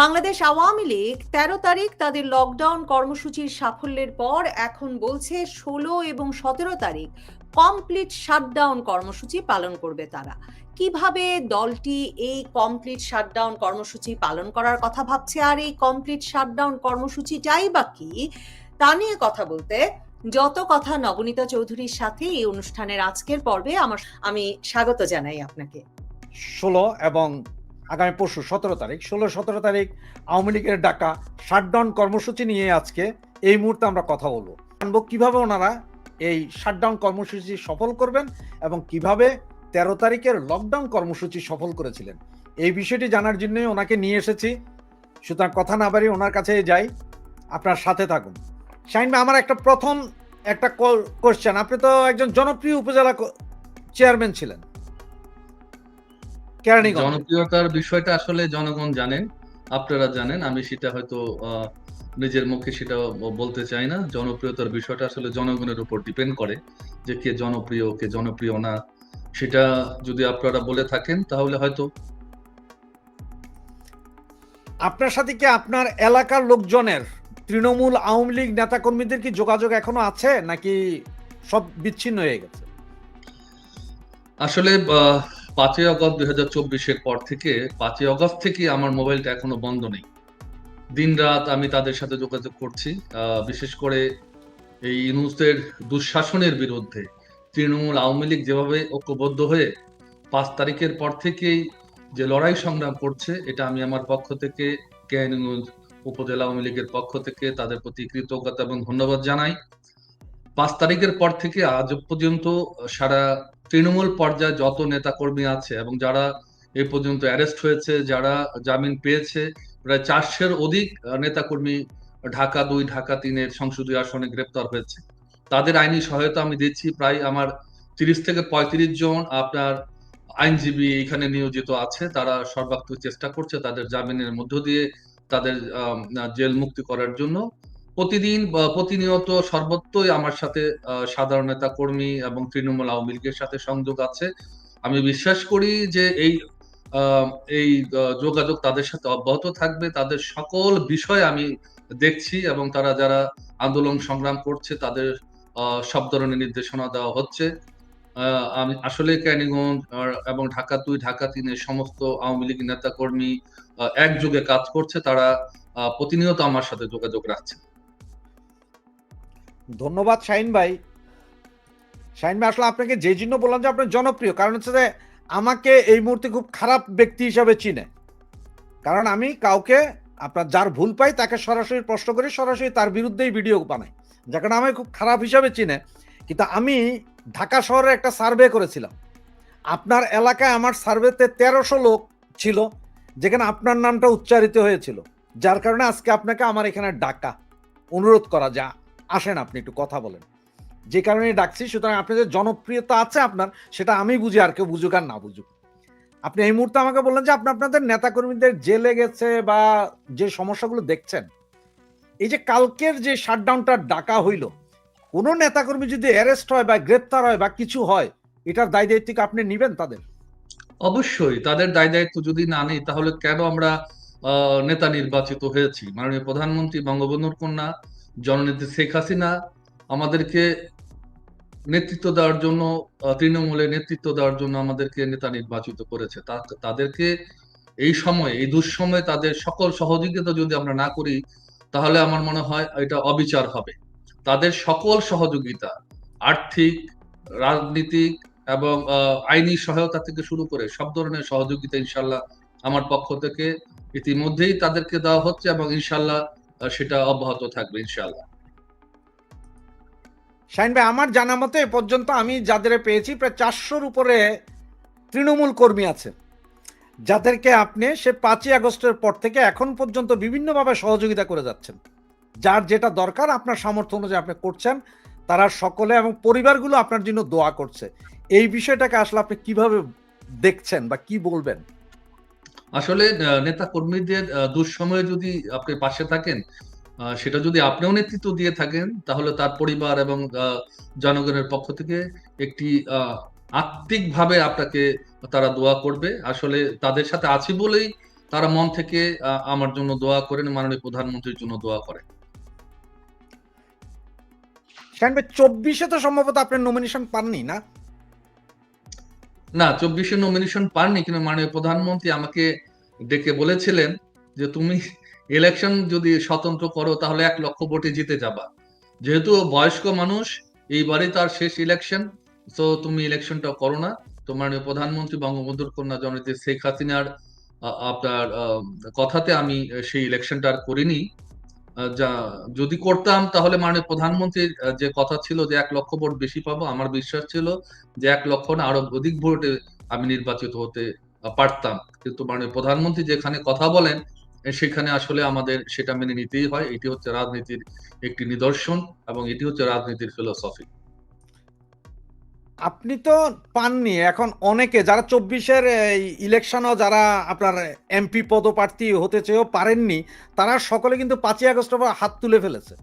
বাংলাদেশ আওয়ামী লীগ তেরো তারিখ তাদের লকডাউন কর্মসূচির সাফল্যের পর এখন বলছে ষোলো এবং সতেরো তারিখ কমপ্লিট শাটডাউন কর্মসূচি পালন করবে তারা। কীভাবে দলটি এই কমপ্লিট শাটডাউন কর্মসূচি পালন করার কথা ভাবছে আর এই কমপ্লিট শাটডাউন কর্মসূচিটাই বা কি, তা নিয়ে কথা বলতে যত কথা নবনীতা চৌধুরীর সাথে এই অনুষ্ঠানের আজকের পর্বে আমার আমি স্বাগত জানাই আপনাকে। ষোলো এবং আগামী পরশু সতেরো তারিখ, ষোলো সতেরো তারিখ আওয়ামী লীগের ডাকা শাটডাউন কর্মসূচি নিয়ে আজকে এই মুহূর্তে আমরা কথা বলব। জানব কীভাবে ওনারা এই শাটডাউন কর্মসূচি সফল করবেন এবং কীভাবে তেরো তারিখের লকডাউন কর্মসূচি সফল করেছিলেন। এই বিষয়টি জানার জন্যই ওনাকে নিয়ে এসেছি। সুতরাং কথা না বাড়ি ওনার কাছে যাই। আপনার সাথে থাকুন। শাহিন আমার একটা প্রথম একটা কোশ্চেন আপনি তো একজন জনপ্রিয় উপজেলা চেয়ারম্যান ছিলেন। কেরানীগঞ্জ। জনপ্রিয়তার বিষয়টা আসলে জনগণ জানেন আপনারা জানেন আমি সেটা হয়তো নিজের মুখে সেটা বলতে চাই না। জনপ্রিয়তার বিষয়টা আসলে জনগণের উপর ডিপেন্ড করে যে কে জনপ্রিয় কে জনপ্রিয় না। সেটা যদি আপনারা বলে থাকেন তাহলে হয়তো আপনার সাথে কি আপনার এলাকার লোকজনের তৃণমূল আওয়ামী লীগ নেতাকর্মীদের কি যোগাযোগ এখনও আছে নাকি সব বিচ্ছিন্ন হয়ে গেছে? আসলে পাঁচই অগস্ট দুই হাজার চব্বিশের পর থেকে, পাঁচই অগস্ট থেকে আমার মোবাইলটা এখনও বন্ধ নেই। দিন রাত আমি তাদের সাথে যোগাযোগ করছি বিশেষ করে এই ইউনুসের দুঃশাসনের বিরুদ্ধে। তৃণমূল আওয়ামী লীগ যেভাবে ঐক্যবদ্ধ হয়ে পাঁচ তারিখের পর থেকেই যে লড়াই সংগ্রাম করছে, এটা আমি আমার পক্ষ থেকে কেরানীগঞ্জ উপজেলা আওয়ামী লীগের পক্ষ থেকে তাদের প্রতি কৃতজ্ঞতা এবং ধন্যবাদ জানাই। পাঁচ তারিখের পর থেকে আজ পর্যন্ত সারা তৃণমূল পর্যায়ে যত নেতাকর্মী আছে এবং যারা এ পর্যন্ত অ্যারেস্ট হয়েছে, যারা জামিন পেয়েছে, প্রায় চারশের অধিক নেতাকর্মী ঢাকা দুই, ঢাকা তিনের সংসদীয় আসনে গ্রেপ্তার হয়েছে। তাদের আইনি সহায়তা আমি দিচ্ছি। প্রায় আমার তিরিশ থেকে পঁয়ত্রিশ জন আপনার আইনজীবী এখানে নিয়োজিত আছে। তারা সর্বাত্মক চেষ্টা করছে তাদের জামিনের মধ্য দিয়ে তাদের জেল মুক্তি করার জন্য। প্রতিদিন প্রতিনিয়ত সর্বত্রই আমার সাথে সাধারণ নেতা কর্মী এবং তৃণমূল আওয়ামী লীগের সাথে সংযোগ আছে। আমি বিশ্বাস করি যে এই এই যোগাযোগ তাদের সাথে অব্যাহত থাকবে। তাদের সকল বিষয় আমি দেখছি এবং তারা যারা আন্দোলন সংগ্রাম করছে, তাদের সব ধরনের নির্দেশনা দেওয়া হচ্ছে। আমি আসলে ক্যানিগঞ্জ এবং ঢাকা দুই, ঢাকা তিনের সমস্ত আওয়ামী লীগ নেতা কর্মী একযোগে কাজ করছে। তারা প্রতিনিয়ত আমার সাথে যোগাযোগ রাখছে। ধন্যবাদ, শাহিন ভাই। শাহিন ভাই, আসলে আপনাকে যে জন্য বললাম যে আপনার জনপ্রিয়, কারণ হচ্ছে যে আমাকে এই মুহূর্তে খুব খারাপ ব্যক্তি হিসাবে চিনে। কারণ আমি কাউকে, আপনার যার ভুল পাই তাকে সরাসরি প্রশ্ন করি, সরাসরি তার বিরুদ্ধেই ভিডিও বানাই। যার কারণে আমাকে খুব খারাপ হিসাবে চিনে। কিন্তু আমি ঢাকা শহরে একটা সার্ভে করেছিলাম। আপনার এলাকায় আমার সার্ভেতে তেরোশো লোক ছিল, যেখানে আপনার নামটা উচ্চারিত হয়েছিল। যার কারণে আজকে আপনাকে আমার এখানে ডাকা, অনুরোধ করা যা আসেন আপনি, একটু কথা বলেন। যে কারণে ডাকছি, সুতরাং আপনাদের জনপ্রিয়তা আছে আপনার, সেটা আমি বুঝি, আর কেউ বুঝুক আর না বুঝুক। আপনি এই মুহূর্তে আমাকে বললেন যে আপনি আপনাদের নেতাকর্মীদের জেলে গেছে বা যে সমস্যাগুলো দেখছেন, এই যে কালকের যে শাটডাউনটা ডাকা হইল, কোনো নেতাকর্মী যদি অ্যারেস্ট হয় বা গ্রেপ্তার হয় বা কিছু হয়, এটার দায় দায়িত্ব আপনি নিবেন তাদের? অবশ্যই, তাদের দায় দায়িত্ব যদি না নেই, তাহলে কেন আমরা নেতা নির্বাচিত হয়েছি? মাননীয় প্রধানমন্ত্রী বঙ্গবন্ধুর কন্যা জননেত্রী শেখ হাসিনা আমাদেরকে নেতৃত্ব দেওয়ার জন্য তৃণমূলে নেতৃত্ব দেওয়ার জন্য আমাদেরকে নেতা নির্বাচিত করেছে। তাদেরকে এই সময়, এই দুঃসময়ে তাদের সকল সহযোগিতা যদি আমরা না করি, তাহলে আমার মনে হয় এটা অবিচার হবে। তাদের সকল সহযোগিতা, আর্থিক, রাজনীতিক এবং আইনি সহায়তা থেকে শুরু করে সব ধরনের সহযোগিতা ইনশাল্লাহ আমার পক্ষ থেকে ইতিমধ্যেই তাদেরকে দেওয়া হচ্ছে এবং ইনশাল্লাহ সেটা অব্যাহত থাকবে ইনশাল্লাহ শাহিন ভাই, আমার জানা মতে পর্যন্ত আমি যাদের পেয়েছি, প্রায় চারশোর উপরে তৃণমূল কর্মী আছে। যাদেরকে আপনি সে পাঁচই আগস্টের পর থেকে এখন পর্যন্ত বিভিন্নভাবে সহযোগিতা করে যাচ্ছেন। যার যেটা দরকার, আপনার সামর্থ্য অনুযায়ী আপনি করছেন। তারা সকলে এবং পরিবারগুলো আপনার জন্য দোয়া করছে। এই বিষয়টাকে আসলে আপনি কীভাবে দেখছেন বা কি বলবেন? আসলে নেতা কর্মীদের দুঃসময়ে যদি আপনি পাশে থাকেন সেটা যদি আপনিও নেতৃত্ব দিয়ে থাকেন, তাহলে তার পরিবার এবং জনগণের পক্ষ থেকে একটি আত্মিক ভাবে আপনাকে তারা দোয়া করবে। আসলে তাদের সাথে আছি বলেই তারা মন থেকে আমার জন্য দোয়া করেন, মাননীয় প্রধানমন্ত্রীর জন্য দোয়া করেন। চব্বিশে তো সম্ভবত আপনার নমিনেশন পাননি, না? না, চব্বিশে নমিনেশন পাননি, কিন্তু মাননীয় প্রধানমন্ত্রী আমাকে ডেকে বলেছিলেন যে তুমি ইলেকশন যদি স্বতন্ত্র করো, তাহলে এক লক্ষ ভোটে জিতে যাবা। যেহেতু বয়স্ক মানুষ, এইবারে তার শেষ ইলেকশন তো তুমি ইলেকশনটা করো না। তো মাননীয় প্রধানমন্ত্রী বঙ্গবন্ধুর কন্যা জননেত্রী শেখ হাসিনার আপনার কথাতে আমি সেই ইলেকশনটা আর করিনি। যা যদি করতাম, তাহলে মানে প্রধানমন্ত্রীর যে কথা ছিল যে এক লক্ষ ভোট বেশি পাবো, আমার বিশ্বাস ছিল যে এক লক্ষ না, আরও অধিক ভোটে আমি নির্বাচিত হতে পারতাম। কিন্তু মানে প্রধানমন্ত্রী যেখানে কথা বলেন সেখানে আসলে আমাদের সেটা মেনে নিতেই হয়। এটি হচ্ছে রাজনীতির একটি নিদর্শন এবং এটি হচ্ছে রাজনীতির ফিলোসফি আপনি তো পাননি, এখন অনেকে, যারা চব্বিশের ইলেকশনও যারা আপনার এমপি পদপ্রার্থী হতে চেয়েও পারেননি, তারা সকলে কিন্তু পাঁচই আগস্ট হাত তুলে ফেলেছে।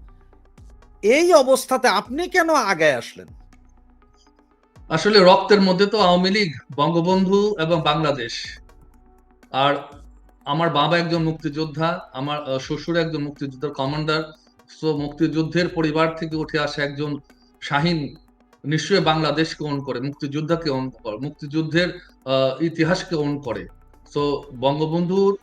এই অবস্থাতে আপনি কেন আগে আসলেন? আসলে রক্তের মধ্যে তো আওয়ামী লীগ, বঙ্গবন্ধু এবং বাংলাদেশ। আর আমার বাবা একজন মুক্তিযোদ্ধা, আমার শ্বশুর একজন মুক্তিযোদ্ধার কমান্ডার, সো মুক্তিযুদ্ধের পরিবার থেকে উঠে আসা একজন শাহিন নিশ্চয়ই বাংলাদেশকে অন করে, মুক্তিযোদ্ধাকে ওন করে, মুক্তিযুদ্ধের ইতিহাসকে অন করে। সো বঙ্গবন্ধুর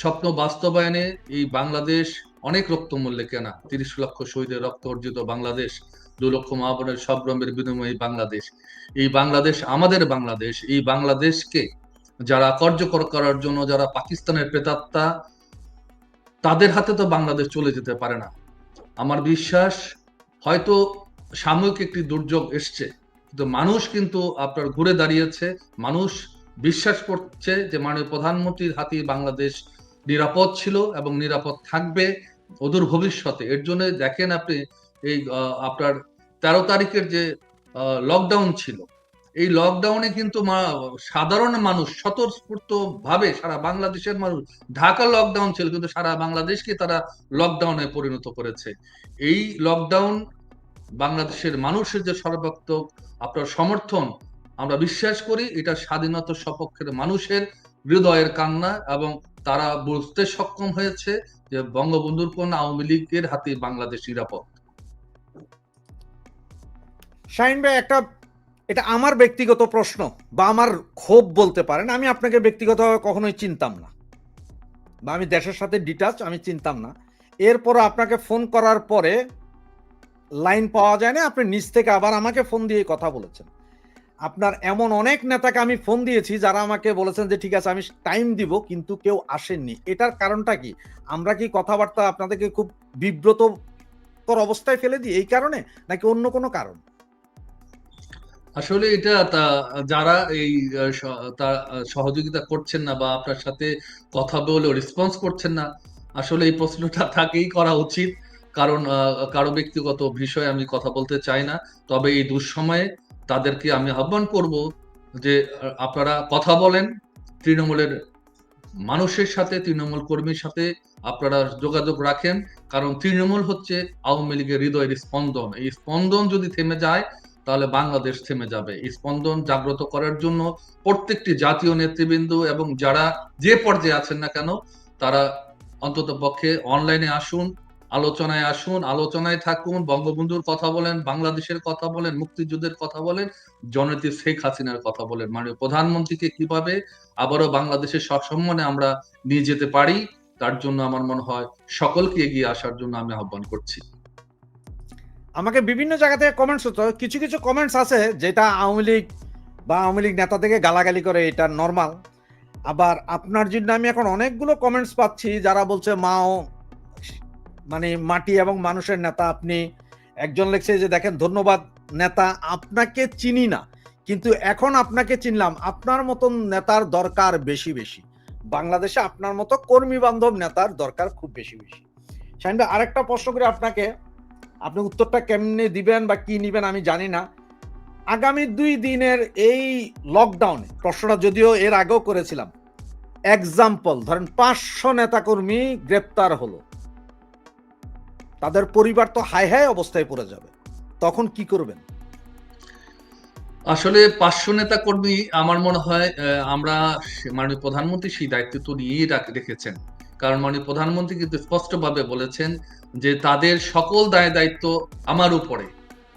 স্বপ্ন বাস্তবায়নে এই বাংলাদেশ অনেক রক্তমূল্যে কেনা। তিরিশ লক্ষ শহীদের রক্ত অর্জিত বাংলাদেশ, দু লক্ষ মা বোনের সব্রমের বিনিময়ে বাংলাদেশ। এই বাংলাদেশ আমাদের বাংলাদেশ, এই বাংলাদেশকে যারা কার্যকর করার জন্য যারা পাকিস্তানের প্রেতাত্মা, তাদের হাতে তো বাংলাদেশ চলে যেতে পারে না। আমার বিশ্বাস, হয়তো সাময়িক একটি দুর্যোগ এসছে। কিন্তু মানুষ কিন্তু আপনার ঘুরে দাঁড়িয়েছে। মানুষ বিশ্বাস করছে যে মাননীয় প্রধানমন্ত্রীর হাতেই বাংলাদেশ নিরাপদ ছিল এবং নিরাপদ থাকবে অদূর ভবিষ্যতে। এর জন্য দেখেন আপনি এই আপনার তেরো তারিখের যে লকডাউন ছিল। এই লকডাউনে কিন্তু সাধারণ মানুষ স্বতঃস্ফূর্ত ভাবে সারা বাংলাদেশের মানুষ, ঢাকা লকডাউন ছিল কিন্তু সারা বাংলাদেশকে তারা লকডাউনে পরিণত করেছে। এই লকডাউন বাংলাদেশের মানুষের যে সর্বাত্মক আপনার সমর্থন, আমরা বিশ্বাস করি এটা স্বাধীনতা সপক্ষের মানুষের হৃদয়ের কান্না এবং তারা বুঝতে সক্ষম হয়েছে যে বঙ্গবন্ধুর কোন আওয়ামী লীগের হাতে বাংলাদেশ নিরাপদ। শাহিন ভাই, একটা এটা আমার ব্যক্তিগত প্রশ্ন বা আমার ক্ষোভ বলতে পারেন, আমি আপনাকে ব্যক্তিগতভাবে কখনোই চিনতাম না বা আমি দেশের সাথে ডিটাচ আমি চিনতাম না। এরপর আপনাকে ফোন করার পরে লাইন পাওয়া যায় না, আপনি নিচ থেকে আবার আমাকে ফোন দিয়ে কথা বলেছেন। আপনার এমন অনেক নেতাকে আমি ফোন দিয়েছি যারা আমাকে বলেছেন যে, ঠিক আছে, আমি টাইম দিব, কিন্তু কেউ আসেননি। এটার কারণটা কি? আমরা কি কথাবার্তা আপনাদেরকে খুব বিব্রতকর অবস্থায় ফেলে দিই এই কারণে, নাকি অন্য কোনো কারণ? আসলে এটা তা- যারা এই তা- সহযোগিতা করছেন না বা আপনার সাথে কথা বলে রেসপন্স করছেন না, আসলে এই প্রশ্নটা তাকেই করা উচিত। কারণ কারও ব্যক্তিগত বিষয়ে আমি কথা বলতে চাই না, তবে এই দুঃসময়ে তাদেরকে আমি আহ্বান করব যে আপনারা কথা বলেন, তৃণমূলের মানুষের সাথে, তৃণমূল কর্মীর সাথে আপনারা যোগাযোগ রাখেন, কারণ তৃণমূল হচ্ছে আওয়ামী লীগের হৃদয়ের স্পন্দন। এই স্পন্দন যদি থেমে যায়, তাহলে বাংলাদেশ থেমে যাবে। এই স্পন্দন জাগ্রত করার জন্য প্রত্যেকটি জাতীয় নেতৃবৃন্দ এবং যারা যে পর্যায়ে আছেন না কেন, তারা অন্তত পক্ষে অনলাইনে আসুন আলোচনায় আসুন, আলোচনায় থাকুন, বঙ্গবন্ধুর কথা বলেন, বাংলাদেশের কথা বলেন, মুক্তিযুদ্ধের কথা বলেন, জননেত্রী শেখ হাসিনার কথা বলেন। মানে প্রধানমন্ত্রীকে কীভাবে আবারও বাংলাদেশের সসম্মানে আমরা নিয়ে যেতে পারি, তার জন্য আমার মনে হয় সকলকে এগিয়ে আসার জন্য আমি আহ্বান করছি। আমাকে বিভিন্ন জায়গা থেকে কমেন্টস হতো কিছু কিছু কমেন্টস আছে যেটা আওয়ামী লীগ বা আওয়ামী লীগ নেতা থেকে গালাগালি করে, এটা নর্মাল আবার আপনার জন্য আমি এখন অনেকগুলো কমেন্টস পাচ্ছি, যারা বলছে মাও মানে মাটি এবং মানুষের নেতা আপনি, একজন লেখছে যে দেখেন, ধন্যবাদ নেতা, আপনাকে চিনি না, কিন্তু এখন আপনাকে চিনলাম, আপনার মতন নেতার দরকার বেশি বেশি। বাংলাদেশে আপনার মতো কর্মী বান্ধব নেতার দরকার খুব বেশি বেশি। ভাই আরেকটা প্রশ্ন করে আপনাকে। আপনি উত্তরটা কেমনে দিবেন বা কি নিবেন আমি জানি না। আগামী দুই দিনের এই লকডাউনে প্রশ্নটা যদিও এর আগেও করেছিলাম এক্সাম্পল ধরেন পাঁচশো নেতাকর্মী গ্রেপ্তার হলো। তাদের পরিবার তো হাই হাই অবস্থায় পড়ে যাবে। তখন কি করবেন? আসলে পাঁচশো নেতা কর্মী আমার মনে হয় আমরা মাননীয় প্রধানমন্ত্রী সেই দায়িত্ব তো নিয়েই রেখেছেন। কারণ মাননীয় প্রধানমন্ত্রী কিন্তু স্পষ্টভাবে বলেছেন যে তাদের সকল দায় দায়িত্ব আমার উপরে।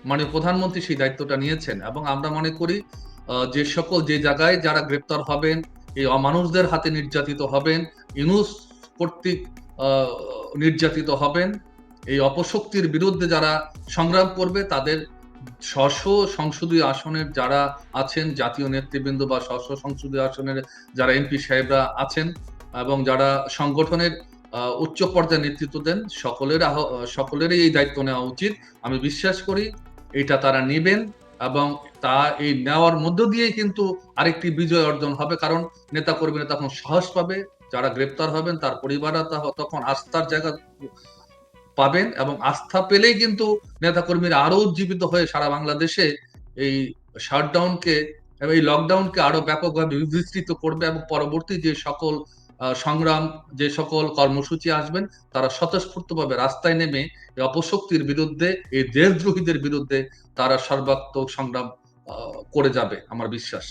মাননীয় প্রধানমন্ত্রী সেই দায়িত্বটা নিয়েছেন এবং আমরা মনে করি যে সকল যে জায়গায় যারা গ্রেপ্তার হবেন, এই অমানুষদের হাতে নির্যাতিত হবেন ইনুস কর্তৃক নির্যাতিত হবেন এই অপশক্তির বিরুদ্ধে যারা সংগ্রাম করবে, তাদের স্ব সংসদীয় আসনের যারা আছেন, জাতীয় নেতৃবৃন্দ বা স্ব সংসদীয় আসনের যারা এমপি সাহেবরা আছেন এবং যারা সংগঠনের উচ্চ পর্যায়ে নেতৃত্ব দেন, সকলের সকলেরই এই দায়িত্ব নেওয়া উচিত। আমি বিশ্বাস করি এটা তারা নেবেন এবং তা এই নেওয়ার মধ্য দিয়ে কিন্তু আরেকটি বিজয় অর্জন হবে। কারণ নেতা কর্মীরা তখন সাহস পাবে, যারা গ্রেপ্তার হবেন, তার পরিবাররা তা- তখন আস্থার জায়গা পাবেন এবং আস্থা পেলেই কিন্তু নেতাকর্মীরা আরও উজ্জীবিত হয়ে সারা বাংলাদেশে এই শাটডাউনকে এবং এই লকডাউনকে আরও ব্যাপকভাবে বিস্তৃত করবে এবং পরবর্তী যে সকল সংগ্রাম, যে সকল কর্মসূচি আসবেন, তারা স্বতঃস্ফূর্তভাবে রাস্তায় নেমে অপশক্তির বিরুদ্ধে, এই দেশদ্রোহীদের বিরুদ্ধে তারা সর্বাত্মক সংগ্রাম করে যাবে, আমার বিশ্বাস।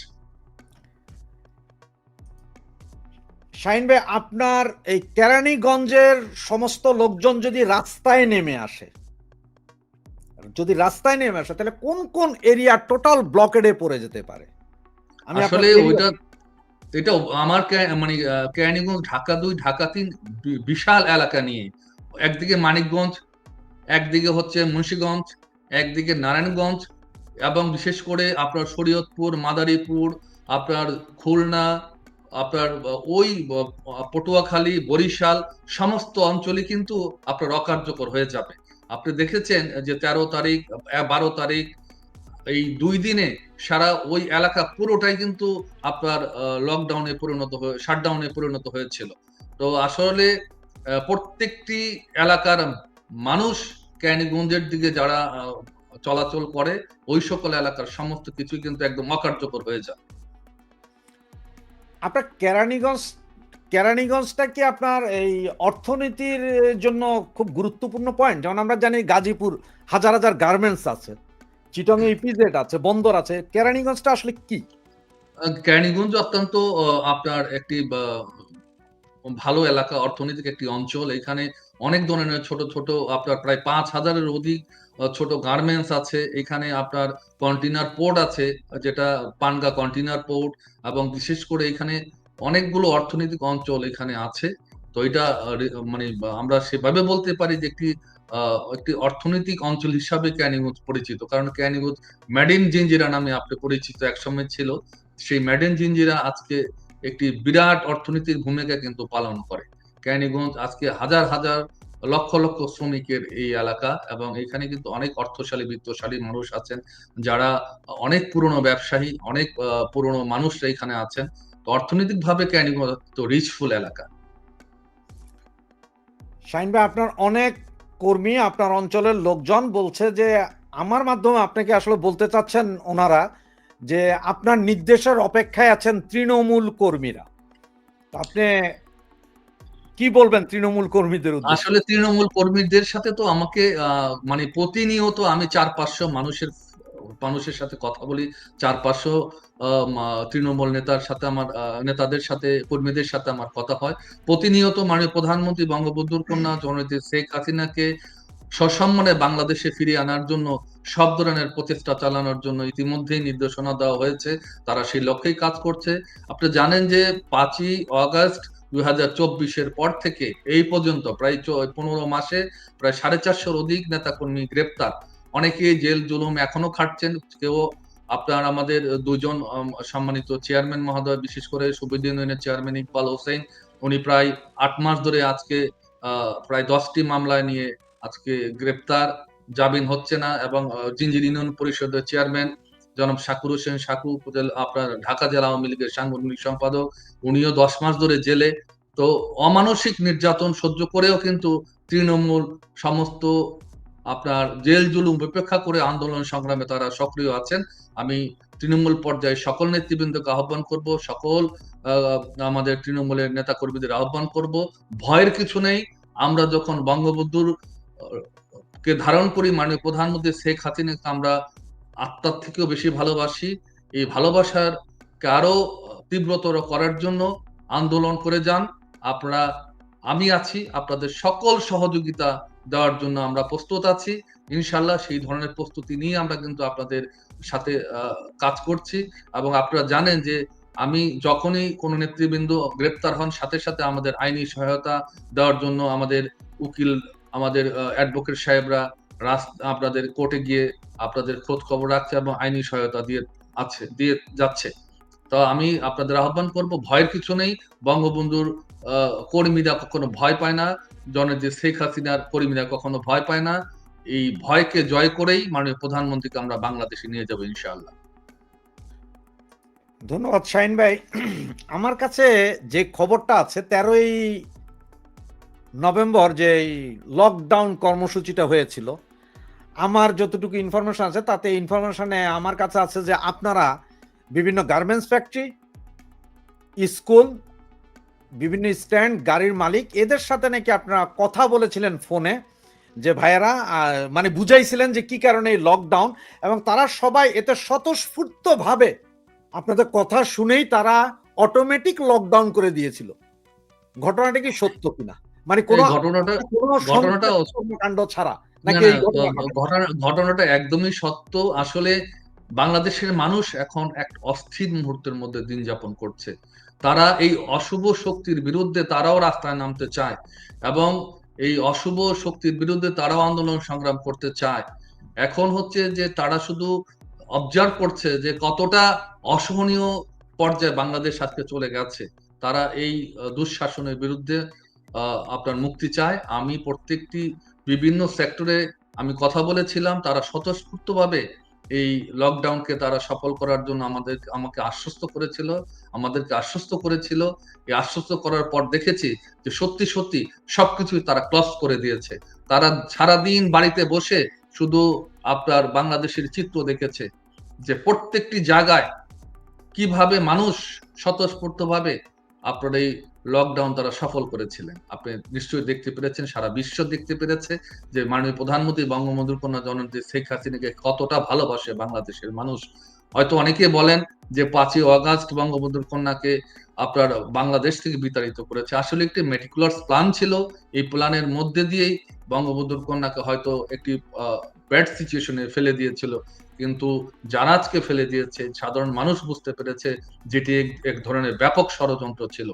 শাহিন ভাই আপনার এই কেরানীগঞ্জের সমস্ত লোকজন যদি রাস্তায় নেমে আসে যদি রাস্তায় নেমে আসে তাহলে কোন কোন এরিয়া টোটাল ব্লকেডে পড়ে যেতে পারে? আমি আসলে ওইটা এটা আমার মানে কেরানীগঞ্জ ঢাকা দুই ঢাকা তিন বিশাল এলাকা নিয়ে। একদিকে মানিকগঞ্জ একদিকে হচ্ছে মুন্সীগঞ্জ একদিকে নারায়ণগঞ্জ এবং বিশেষ করে আপনার শরীয়তপুর মাদারীপুর আপনার খুলনা আপনার ওই পটুয়াখালী, বরিশাল, সমস্ত অঞ্চলে কিন্তু আপনার অকার্যকর হয়ে যাবে। আপনি দেখেছেন যে তেরো তারিখ বারো তারিখ, এই দুই দিনে সারা ওই এলাকা পুরোটাই কিন্তু আপনার লকডাউনে পরিণত হয়ে শাটডাউনে পরিণত হয়েছিল। তো আসলে প্রত্যেকটি এলাকার মানুষ ক্যানিগঞ্জের দিকে যারা চলাচল করে, ওই সকল এলাকার সমস্ত কিছুই কিন্তু একদম অকার্যকর হয়ে যায়। আপনার কেরানীগঞ্জ, কেরানীগঞ্জটা কি আপনার এই অর্থনীতির জন্য খুব গুরুত্বপূর্ণ পয়েন্ট যেমন আমরা জানি গাজীপুর হাজার হাজার গার্মেন্টস আছে চিটং ইপিজেড আছে, বন্দর আছে, কেরানীগঞ্জটা আসলে কি? কেরানীগঞ্জ অত্যন্ত আপনার একটি ভালো এলাকা, অর্থনৈতিক একটি অঞ্চল। এখানে অনেক ধরনের ছোট ছোট, আপনার প্রায় পাঁচ হাজারের অধিক ছোট গার্মেন্টস আছে। এখানে আপনার কন্টেনার পোর্ট আছে, যেটা পানগা কন্টেনার পোর্ট এবং বিশেষ করে এখানে অনেকগুলো অর্থনৈতিক অঞ্চল এখানে আছে। তো এটা মানে আমরা সেভাবে বলতে পারি যে একটি একটি অর্থনৈতিক অঞ্চল হিসাবে ক্যানিগঞ্জ পরিচিত। কারণ ক্যানিগঞ্জ ম্যাডিন জিঞ্জিরা নামে আপনি পরিচিত একসময় ছিল। সেই ম্যাডেন জিঞ্জিরা আজকে একটি বিরাট অর্থনীতির ভূমিকা কিন্তু পালন করে। ক্যানিগঞ্জ, আজকে হাজার হাজার লক্ষ লক্ষ শ্রমিকের এই এলাকা এবং এখানে কিন্তু অনেক অর্থশালী, বিত্তশালী মানুষ আছেন যারা অনেক পুরনো ব্যবসায়ী, অনেক পুরনো মানুষরা এখানে আছেন। তো অর্থনৈতিক ভাবে ক্যানিগঞ্জ তো রিচফুল এলাকা। শাহিন ভাই, আপনার অনেক কর্মী আপনার অঞ্চলের লোকজন বলছে যে, আমার মাধ্যমে আপনাকে আসলে বলতে চাচ্ছেন ওনারা যে, আপনার নির্দেশের অপেক্ষায় আছেন তৃণমূল কর্মীরা? আপনি কি বলবেন তৃণমূল কর্মীদের আসলে তৃণমূল কর্মীদের সাথে তো আমাকে মানে প্রতিনিয়ত আমি চার পাঁচশো মানুষের মানুষের সাথে কথা বলি, চার পাঁচশো তৃণমূল নেতার সাথে আমার নেতাদের সাথে, কর্মীদের সাথে আমার কথা হয়। প্রতিনিয়ত মাননীয় প্রধানমন্ত্রী বঙ্গবন্ধুর কন্যা জননেত্রী শেখ হাসিনাকে সসম্মানে বাংলাদেশে ফিরিয়ে আনার জন্য, সব ধরনের প্রচেষ্টা চালানোর জন্য ইতিমধ্যেই নির্দেশনা দেওয়া হয়েছে। তারা সেই লক্ষ্যেই কাজ করছে। আপনি জানেন যে পাঁচই অগস্ট দুই হাজার চব্বিশের পর থেকে এই পর্যন্ত প্রায় পনেরো মাসে প্রায় সাড়ে চারশোর অধিক নেতাকর্মী গ্রেপ্তার। অনেকেই জেল, জুলুম এখনও খাটছেন। কেউ আপনার আমাদের দুজন সম্মানিত চেয়ারম্যান মহোদয়, বিশেষ করে ইউনিয়নের চেয়ারম্যান ইকবাল হোসেন, উনি প্রায় আট মাস ধরে আজকে প্রায় দশটি মামলায় নিয়ে আজকে গ্রেপ্তার। জামিন হচ্ছে না এবং জিঞ্জির ইউনিয়ন পরিষদের চেয়ারম্যান জনাব শাকুর হোসেন শাকু আপনার ঢাকা জেলা আওয়ামী লীগের সাংগঠনিক সম্পাদক, উনিও দশ মাস ধরে জেলে। তো অমানসিক নির্যাতন সহ্য করেও কিন্তু তৃণমূল সমস্ত আপনার জেল জুলুম উপেক্ষা করে আন্দোলন সংগ্রামে তারা সক্রিয় আছেন। আমি তৃণমূল পর্যায়ে সকল নেতৃবৃন্দকে আহ্বান করব, সকল আমাদের তৃণমূলের নেতা কর্মীদের আহ্বান করব। ভয়ের কিছু নেই। আমরা যখন বঙ্গবন্ধুর কে ধারণ করি মাননীয় প্রধানমন্ত্রী শেখ হাসিনাকে আমরা আত্মার থেকেও বেশি ভালোবাসি। এই ভালোবাসারকে আরও তীব্রতর করার জন্য আন্দোলন করে যান। আপনারা, আমি আছি, আপনাদের সকল সহযোগিতা দেওয়ার জন্য আমরা প্রস্তুত আছি। ইনশাল্লাহ সেই ধরনের প্রস্তুতি নিয়ে আমরা কিন্তু আপনাদের সাথে কাজ করছি। এবং আপনারা জানেন যে আমি যখনই কোনো নেতৃবৃন্দ গ্রেপ্তার হন, সাথে সাথে আমাদের আইনি সহায়তা দেওয়ার জন্য আমাদের উকিল, আমাদের অ্যাডভোকেট সাহেবরা আপনাদের কোর্টে গিয়ে আপনাদের খোঁজ খবর রাখছে এবং আইনি সহায়তা দিয়ে আছে, দিয়ে যাচ্ছে। তো আমি আপনাদের আহ্বান করব, ভয়ের কিছু নেই। বঙ্গবন্ধুর কর্মীরা কখনো ভয় পায় না। জননেত্রী শেখ হাসিনার কর্মীরা কখনো ভয় পায় না। এই ভয়কে জয় করেই মাননীয় প্রধানমন্ত্রীকে আমরা বাংলাদেশে নিয়ে যাব ইনশাআল্লাহ। ধন্যবাদ শাহিন ভাই। আমার কাছে যে খবরটা আছে, তেরোই নভেম্বর যে লকডাউন কর্মসূচিটা হয়েছিল আমার যতটুকু ইনফরমেশন আছে তাতে ইনফরমেশনে আমার কাছে আছে যে আপনারা বিভিন্ন গার্মেন্টস ফ্যাক্টরি স্কুল বিভিন্ন স্ট্যান্ড গাড়ির মালিক এদের সাথে নাকি আপনারা কথা বলেছিলেন ফোনে যে ভাইয়েরা মানে বুঝাইছিলেন যে কি কারণে এই লকডাউন এবং তারা সবাই এতে স্বতঃস্ফূর্তভাবে আপনাদের কথা শুনেই তারা অটোমেটিক লকডাউন করে দিয়েছিল। ঘটনাটা কি সত্য কিনা? মানে কোনো ঘটনাটা কোনো ঘটনাটা- কর্মকাণ্ড ছাড়া। ঘটনাটা একদমই সত্য। আসলে বাংলাদেশের মানুষ এখন এক অস্থির মুহূর্তের মধ্যে দিন যাপন করছে। তারা এই অশুভ শক্তির বিরুদ্ধে তারাও রাস্তায় নামতে চায় এবং এই অশুভ শক্তির বিরুদ্ধে তারাও আন্দোলন সংগ্রাম করতে চায়। এখন হচ্ছে যে তারা শুধু অবজার্ভ করছে যে কতটা অসহনীয় পর্যায়ে বাংলাদেশ আজকে চলে গেছে। তারা এই দুঃশাসনের বিরুদ্ধে আহ, আপনার মুক্তি চায়। আমি প্রত্যেকটি বিভিন্ন সেক্টরে আমি কথা বলেছিলাম, তারা স্বতঃস্ফূর্তভাবে এই লকডাউনকে তারা সফল করার জন্য আমাদের, আমাকে আশ্বস্ত করেছিল, আমাদেরকে আশ্বস্ত করেছিল। এই আশ্বস্ত করার পর দেখেছি যে সত্যি সত্যি সবকিছুই তারা ক্লস করে দিয়েছে। তারা সারাদিন বাড়িতে বসে শুধু আপনার বাংলাদেশের চিত্র দেখেছে যে প্রত্যেকটি জায়গায় কীভাবে মানুষ স্বতঃস্ফূর্তভাবে আপনার এই লকডাউন তারা সফল করেছিলেন। আপনি নিশ্চয়ই দেখতে পেরেছেন, সারা বিশ্ব দেখতে পেরেছে যে মাননীয় প্রধানমন্ত্রী বঙ্গবন্ধুর কন্যা জননেত্রী শেখ হাসিনাকে কতটা ভালোবাসে বাংলাদেশের মানুষ। হয়তো অনেকে বলেন যে পাঁচই অগাস্ট বঙ্গবন্ধুর কন্যাকে আপনার বাংলাদেশ থেকে বিতাড়িত করেছে। আসলে একটি মেটিকুলার প্ল্যান ছিল, এই প্ল্যানের মধ্যে দিয়েই বঙ্গবন্ধুর কন্যাকে হয়তো একটি ব্যাড সিচুয়েশনে ফেলে দিয়েছিল। কিন্তু যারা আজকে ফেলে দিয়েছে, সাধারণ মানুষ বুঝতে পেরেছে, যেটি এক- এক ধরনের ব্যাপক ষড়যন্ত্র ছিল।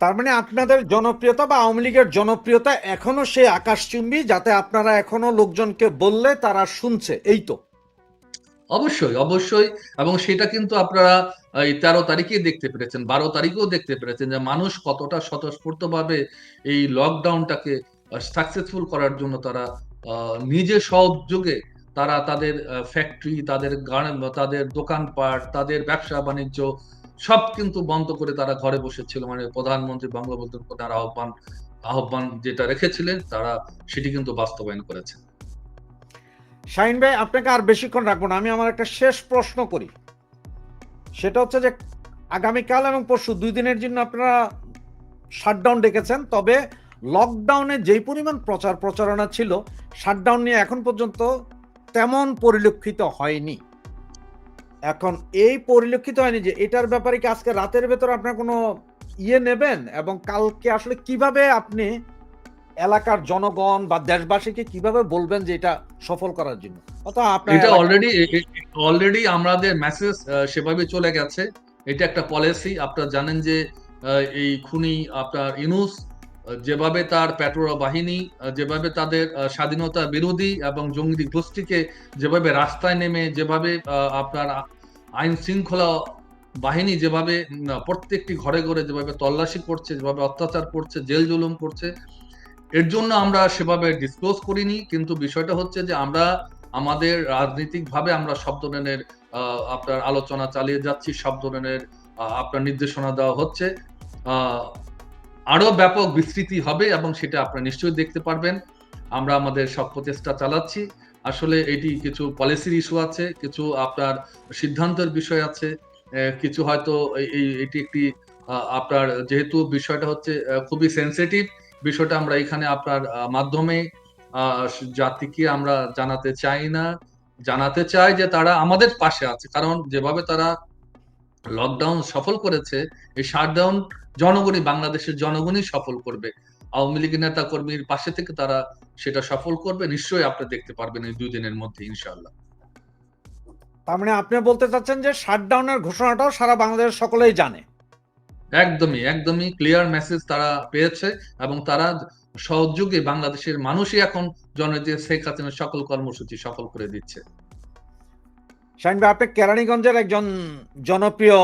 তার মানে আপনাদের জনপ্রিয়তা বা আওয়ামী লীগের জনপ্রিয়তা এখনও সেই আকাশচুম্বী যাতে আপনারা এখনও লোকজনকে বললে তারা শুনছে, এই তো। অবশ্যই অবশ্যই, এবং সেটা কিন্তু আপনারা, এই তেরো তারিখেই দেখতে পেরেছেন, বারো তারিখেও দেখতে পেরেছেন যে মানুষ কতটা স্বতঃস্ফূর্ত ভাবে এই লকডাউনটাকে সাকসেসফুল করার জন্য তারা নিজে সহযোগে তারা তাদের ফ্যাক্টরি তাদের গার্মেন্ট তাদের দোকানপাট, তাদের ব্যবসা বাণিজ্য সব কিন্তু বন্ধ করে তারা ঘরে বসেছিল। মানে প্রধানমন্ত্রী বঙ্গবন্ধুর প্রধান আহ্বান আহ্বান যেটা রেখেছিলেন, তারা সেটি কিন্তু বাস্তবায়ন করেছে। শাহিন ভাই, আপনাকে আর বেশিক্ষণ রাখব না। আমি আমার একটা শেষ প্রশ্ন করি। সেটা হচ্ছে যে, আগামীকাল এবং পরশু দুই দিনের জন্য আপনারা শাটডাউন ডেকেছেন, তবে লকডাউনে যেই পরিমাণ প্রচার প্রচারণা ছিল শাটডাউন নিয়ে এখন পর্যন্ত তেমন পরিলক্ষিত হয়নি। এখন এই পরিলক্ষিত হয়নি যে এটার ব্যাপারে কি আজকে রাতের ভেতর আপনার কোনো ইয়ে নেবেন? এবং কালকে আসলে কীভাবে আপনি এলাকার জনগণ বা দেশবাসীকে কীভাবে বলবেন যে এটা সফল করার জন্য? আপনার এটা অলরেডি অলরেডি আমাদের মেসেজ সেভাবে চলে গেছে। এটা একটা পলিসি আপনারা জানেন যে এই খুনি আপনার ইনুস যেভাবে তার পেট্রোরা বাহিনী যেভাবে তাদের স্বাধীনতা বিরোধী এবং জঙ্গি গোষ্ঠীকে যেভাবে রাস্তায় নেমে, যেভাবে আপনার আইন শৃঙ্খলা বাহিনী যেভাবে প্রত্যেকটি ঘরে ঘরে যেভাবে তল্লাশি করছে, যেভাবে অত্যাচার করছে, জেল জুলুম করছে, এর জন্য আমরা সেভাবে ডিসক্লোজ করিনি। কিন্তু বিষয়টা হচ্ছে যে আমরা আমাদের রাজনৈতিক ভাবে আমরা সব ধরনের আপনার আলোচনা চালিয়ে যাচ্ছি, সব ধরনের আপনার নির্দেশনা দেওয়া হচ্ছে। আরও ব্যাপক বিস্তৃতি হবে এবং সেটা আপনারা নিশ্চয়ই দেখতে পারবেন। আমরা আমাদের সব প্রচেষ্টা চালাচ্ছি। আসলে এটি কিছু পলিসির ইস্যু আছে, কিছু আপনার সিদ্ধান্তের বিষয় আছে কিছু হয়তো এই- এটি একটি আপনার যেহেতু বিষয়টা হচ্ছে খুবই সেন্সিটিভ বিষয়টা আমরা এখানে আপনার মাধ্যমে জাতিকে আমরা জানাতে চাই না। জানাতে চাই যে তারা আমাদের পাশে আছে, কারণ যেভাবে তারা লকডাউন সফল করেছে এই শাটডাউন জনগণই বাংলাদেশের জনগণই সফল করবে। আওয়ামী লীগের নেতা কর্মীর পাশে থেকে তারা সেটা সফল করবে নিশ্চয়ই আপনি দেখতে পারবেন এই দুই দিনের মধ্যে ইনশাল্লাহ তার মানে আপনি বলতে চাচ্ছেন যে শাটডাউনের ঘোষণাটাও সারা বাংলাদেশের সকলেই জানে? একদমই একদমই ক্লিয়ার মেসেজ তারা পেয়েছে এবং তারা সহযোগে বাংলাদেশের মানুষই এখন জননীতি শেখ হাসিনার সকল কর্মসূচি সফল করে দিচ্ছে। শাহিন আপনি কেরানীগঞ্জের একজন জনপ্রিয়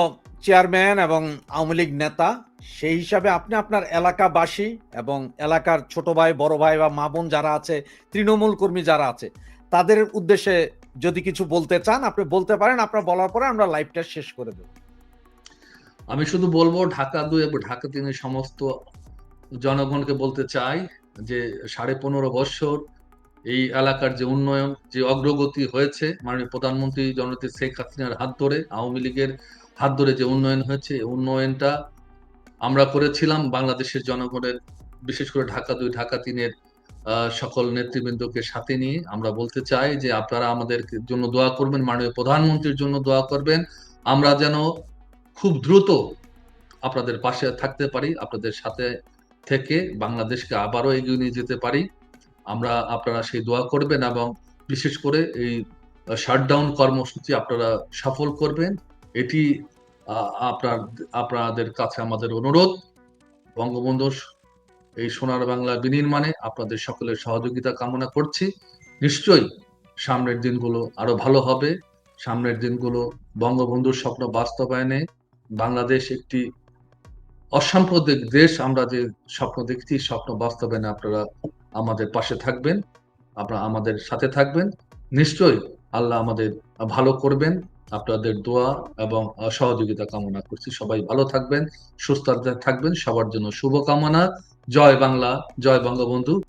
চেয়ারম্যান এবং আওয়ামী লীগ নেতা। সেই হিসাবে আপনি আপনার এলাকাবাসী এবং এলাকার ছোট ভাই, বড় ভাই বা মা বোন যারা আছে, তৃণমূল কর্মী যারা আছে, তাদের উদ্দেশ্যে যদি কিছু বলতে চান, আপনি বলতে পারেন, আপনার বলার পরে আমরা লাইভটা শেষ করে দেব। আমি শুধু বলব, ঢাকা দুই এবং ঢাকা তিনের সমস্ত জনগণকে বলতে চাই যে সাড়ে পনেরো বছর এই এলাকার যে উন্নয়ন, যে অগ্রগতি হয়েছে, মাননীয় প্রধানমন্ত্রী জননেত্রী শেখ হাসিনার হাত ধরে, আওয়ামী লীগের হাত ধরে যে উন্নয়ন হয়েছে উন্নয়নটা আমরা করেছিলাম বাংলাদেশের জনগণের, বিশেষ করে ঢাকা দুই, ঢাকা তিনের সকল নেতৃবৃন্দকে সাথে নিয়ে আমরা বলতে চাই যে আপনারা আমাদের জন্য দোয়া করবেন, মাননীয় প্রধানমন্ত্রীর জন্য দোয়া করবেন। আমরা যেন খুব দ্রুত আপনাদের পাশে থাকতে পারি, আপনাদের সাথে থেকে বাংলাদেশকে আবারও এগিয়ে নিয়ে যেতে পারি। আমরা আপনারা সেই দোয়া করবেন এবং বিশেষ করে এই শাটডাউন কর্মসূচি আপনারা সফল করবেন। এটি আপনার, আপনাদের কাছে আমাদের অনুরোধ। বঙ্গবন্ধুর এই সোনার বাংলা বিনির্মাণে আপনাদের সকলের সহযোগিতা কামনা করছি। নিশ্চয়ই সামনের দিনগুলো আরও ভালো হবে। সামনের দিনগুলো বঙ্গবন্ধুর স্বপ্ন বাস্তবায়নে বাংলাদেশ একটি অসাম্প্রদায়িক দেশ। আমরা যে স্বপ্ন দেখছি, স্বপ্ন বাস্তবায়নে আপনারা আমাদের পাশে থাকবেন, আপনারা আমাদের সাথে থাকবেন। নিশ্চয়ই আল্লাহ আমাদের ভালো করবেন। আপনাদের দোয়া এবং সহযোগিতা কামনা করছি। সবাই ভালো থাকবেন, সুস্থ থাকবেন, সবার জন্য শুভকামনা। জয় বাংলা, জয় বঙ্গবন্ধু।